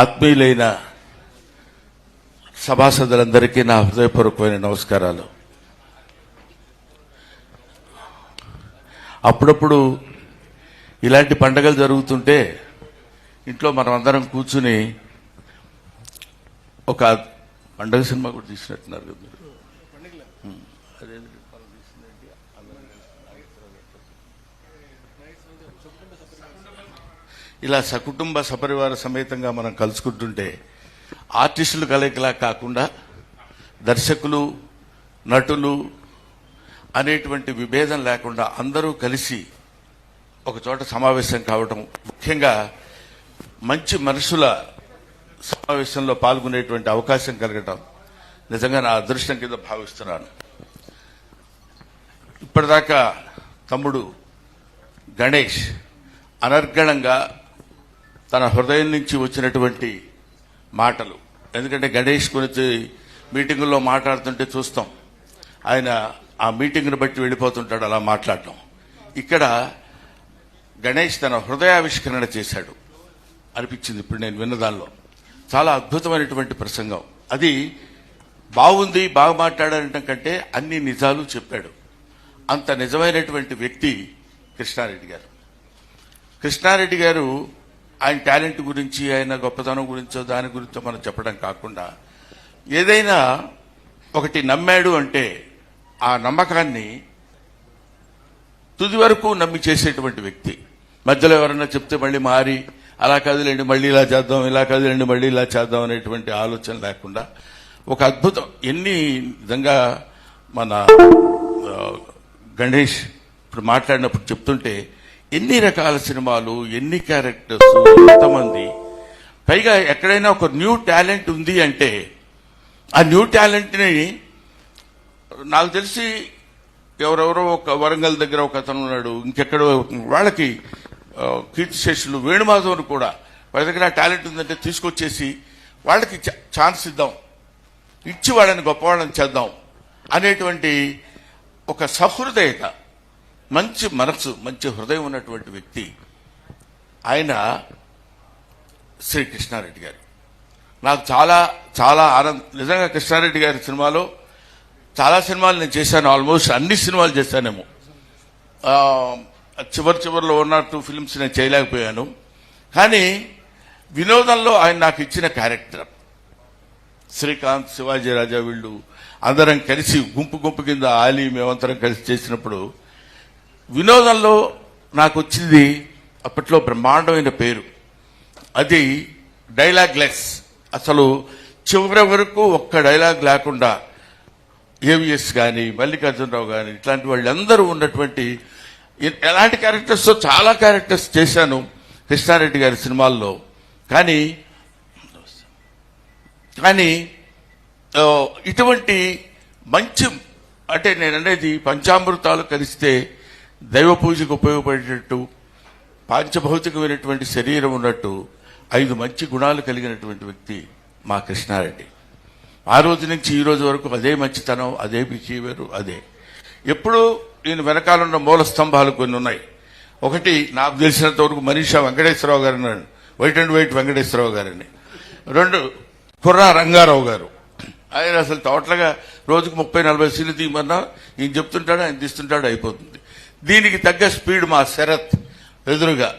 ఆత్మీయులైన సభాసదులందరికీ నా హృదయపూర్వకమైన నమస్కారాలు. అప్పుడప్పుడు ఇలాంటి పండగలు జరుగుతుంటే ఇంట్లో మనం అందరం కూర్చుని ఒక పండగ సినిమా కూడా తీసినట్టున్నారు కదా మీరు. ఇలా సకుటుంబ సపరివార సమేతంగా మనం కలుసుకుంటుంటే ఆర్టిస్టులు కలయికలా కాకుండా దర్శకులు నటులు అనేటువంటి విభేదం లేకుండా అందరూ కలిసి ఒక చోట సమావేశం కావటం ముఖ్యంగా మంచి మనుషుల సమావేశంలో పాల్గొనేటువంటి అవకాశం కలగటం నిజంగా నా అదృష్టం కింద భావిస్తున్నాను. ఇప్పటిదాకా తమ్ముడు గణేష్ అనర్గళంగా తన హృదయం నుంచి వచ్చినటువంటి మాటలు. ఎందుకంటే గణేష్ గురించి మీటింగుల్లో మాట్లాడుతుంటే చూస్తాం. ఆయన ఆ మీటింగ్ను బట్టి వెళ్ళిపోతుంటాడు అలా మాట్లాడటం. ఇక్కడ గణేష్ తన హృదయావిష్కరణ చేశాడు. అనిపించింది ఇప్పుడు నేను విన్నదానిలో చాలా అద్భుతమైనటువంటి ప్రసంగం. అది బాగుంది బాగా మాట్లాడటం కంటే అన్ని నిజాలు చెప్పాడు. అంత నిజమైనటువంటి వ్యక్తి కృష్ణారెడ్డి గారు. కృష్ణారెడ్డి గారు ఆయన టాలెంట్ గురించి ఆయన గొప్పతనం గురించో దాని గురించో మనం చెప్పడం కాకుండా ఏదైనా ఒకటి నమ్మాడు అంటే ఆ నమ్మకాన్ని తుది వరకు నమ్మి చేసేటువంటి వ్యక్తి. మధ్యలో ఎవరన్నా చెప్తే మళ్ళీ మారి అలా కదిలేండి మళ్ళీ ఇలా చేద్దాం ఇలా కదిలేండి మళ్ళీ ఇలా చేద్దాం అనేటువంటి ఆలోచన లేకుండా ఒక అద్భుతం ఎన్ని విధంగా మన గణేష్ ఇప్పుడు మాట్లాడినప్పుడు చెప్తుంటే ఎన్ని రకాల సినిమాలు ఎన్ని క్యారెక్టర్స్ ఎంతమంది? పైగా ఎక్కడైనా ఒక న్యూ టాలెంట్ ఉంది అంటే ఆ న్యూ టాలెంట్ని నాకు తెలిసి ఎవరెవరో ఒక వరంగల్ దగ్గర ఒక అతను ఉన్నాడు ఇంకెక్కడో వాళ్ళకి కీర్తి కీర్తిశేషులు వేణుమాధవుని కూడా వాళ్ళ దగ్గర టాలెంట్ ఉందంటే తీసుకొచ్చేసి వాళ్ళకి ఛాన్స్ ఇద్దాం. ఇచ్చి వాళ్ళని గొప్పవాళ్ళని చేద్దాం అనేటువంటి ఒక సహృదయత. మంచి మనసు మంచి హృదయం ఉన్నటువంటి వ్యక్తి ఆయన శ్రీ కృష్ణారెడ్డి గారు. నాకు చాలా చాలా ఆనందం నిజంగా కృష్ణారెడ్డి గారి సినిమాలో చాలా సినిమాలు నేను చేశాను. ఆల్మోస్ట్ అన్ని సినిమాలు చేశానేమో. చివరి చివరిలో వన్ ఆర్ టూ ఫిల్మ్స్ నేను చేయలేకపోయాను. కానీ వినోదంలో ఆయన నాకు ఇచ్చిన క్యారెక్టర్. శ్రీకాంత్ శివాజీ రాజా వీళ్ళు అందరం కలిసి గుంపు గుంపు కింద ఆలీ మేమంతరం కలిసి చేసినప్పుడు వినోదంలో నాకు వచ్చింది అప్పట్లో బ్రహ్మాండమైన పేరు. అది డైలాగ్లెస్ అసలు చివరి వరకు ఒక్క డైలాగ్ లేకుండా ఏవిఎస్ కానీ మల్లికార్జునరావు కానీ ఇట్లాంటి వాళ్ళందరూ ఉన్నటువంటి ఎలాంటి క్యారెక్టర్స్ చాలా క్యారెక్టర్స్ చేశాను కృష్ణారెడ్డి గారి సినిమాల్లో. కానీ కానీ ఇటువంటి మంచి అంటే నేను అనేది పంచామృతాలు కలిస్తే దైవ పూజకు ఉపయోగపడేటట్టు పాంచభౌతికమైనటువంటి శరీరం ఉన్నట్టు ఐదు మంచి గుణాలు కలిగినటువంటి వ్యక్తి మా కృష్ణారెడ్డి. ఆ రోజు నుంచి ఈ రోజు వరకు అదే మంచితనం అదే బిహేవియర్ అదే. ఎప్పుడు నేను వెనకాలన్న మూల స్తంభాలు కొన్ని ఉన్నాయి. ఒకటి నాకు తెలిసినంత వరకు మనీషా వెంకటేశ్వరరావు గారు అన్నాడు. వైట్ అండ్ వైట్ వెంకటేశ్వరరావు గారని రెండు కుర్రా రంగారావు గారు. ఆయన అసలు టోటల్గా రోజుకు ముప్పై నలభై సీలు తీయమన్నా ఈయన చెప్తుంటాడు ఆయన తీస్తుంటాడు అయిపోతుంది. దీనికి తగ్గ స్పీడ్ మా శరత్ ఎదురుగా.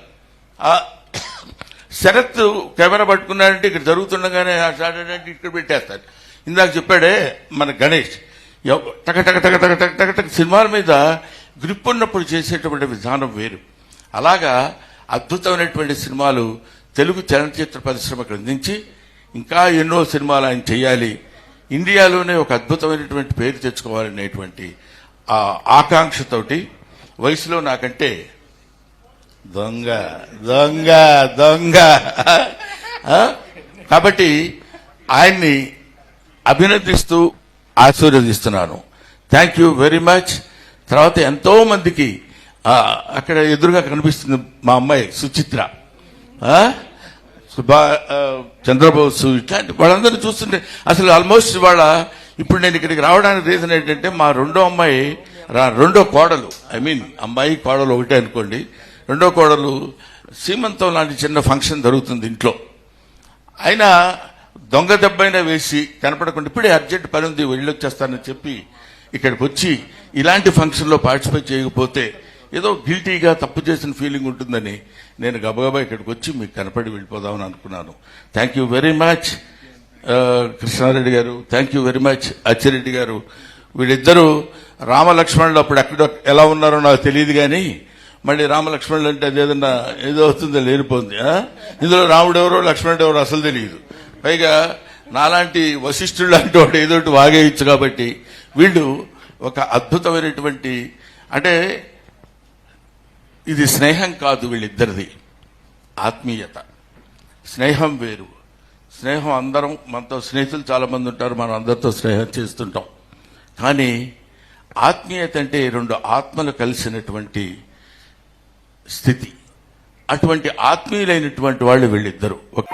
శరత్ కెమెరా పట్టుకున్నాడంటే ఇక్కడ జరుగుతుండగానే ఆ ఇక్కడ పెట్టేస్తాడు. ఇందాక చెప్పాడే మన గణేష్ టక టక టక టక టక టక టక సినిమాల మీద గ్రిప్ ఉన్నప్పుడు చేసేటువంటి విధానం వేరు. అలాగా అద్భుతమైనటువంటి సినిమాలు తెలుగు చలనచిత్ర పరిశ్రమకు అందించి ఇంకా ఎన్నో సినిమాలు ఆయన చేయాలి ఇండియాలోనే ఒక అద్భుతమైనటువంటి పేరు తెచ్చుకోవాలనేటువంటి ఆకాంక్షతోటి వయసులో నాకంటే దొంగ దొంగ దొంగ. కాబట్టి ఆయన్ని అభినందిస్తూ ఆశీర్వదిస్తున్నాను. థ్యాంక్ యూ వెరీ మచ్ తర్వాత ఎంతో మందికి అక్కడ ఎదురుగా కనిపిస్తుంది మా అమ్మాయి సుచిత్ర. సుభా చంద్రబాబు ఇట్లాంటి వాళ్ళందరూ చూస్తుంటే అసలు ఆల్మోస్ట్ వాళ్ళ ఇప్పుడు నేను ఇక్కడికి రావడానికి రీజన్ ఏంటంటే మా రెండో అమ్మాయి రెండో కోడలు. ఐ మీన్ అమ్మాయి కోడలు ఒకటే అనుకోండి. రెండో కోడలు సీమంతం లాంటి చిన్న ఫంక్షన్ జరుగుతుంది ఇంట్లో. ఆయన దొంగ దెబ్బైనా వేసి కనపడకుండా ఇప్పుడే అర్జెంట్ పని ఉంది వెళ్ళొచ్చేస్తానని చెప్పి ఇక్కడికి వచ్చి ఇలాంటి ఫంక్షన్లో పార్టిసిపేట్ చేయకపోతే ఏదో గిల్టీగా తప్పు చేసిన ఫీలింగ్ ఉంటుందని నేను గబగబా ఇక్కడికి వచ్చి మీకు కనపడి వెళ్ళిపోదామని అనుకున్నాను. Thank you very much Krishna Reddy గారు. Thank you very much Achi Reddy గారు. వీళ్ళిద్దరూ రామలక్ష్మణులు అప్పుడు ఎక్కడ ఎలా ఉన్నారో నాకు తెలియదు కానీ మళ్ళీ రామలక్ష్మణులు అంటే అదేదన్నా ఏదో అవుతుందో లేనిపోతుంది ఇందులో రాముడు ఎవరో లక్ష్మణుడు ఎవరో అసలు తెలియదు. పైగా నాలాంటి వశిష్ఠుడు లాంటి వాడు ఏదో ఒకటి వాగేయచ్చు కాబట్టి వీళ్ళు ఒక అద్భుతమైనటువంటి అంటే ఇది స్నేహం కాదు వీళ్ళిద్దరిది ఆత్మీయత. స్నేహం వేరు. స్నేహం అందరం మనతో స్నేహితులు చాలామంది ఉంటారు మనం అందరితో స్నేహం చేస్తుంటాం. కానీ ఆత్మీయత అంటే రెండు ఆత్మలు కలిసినటువంటి స్థితి. అటువంటి ఆత్మీయులైనటువంటి వాళ్ళు వీళ్ళిద్దరు. ఒక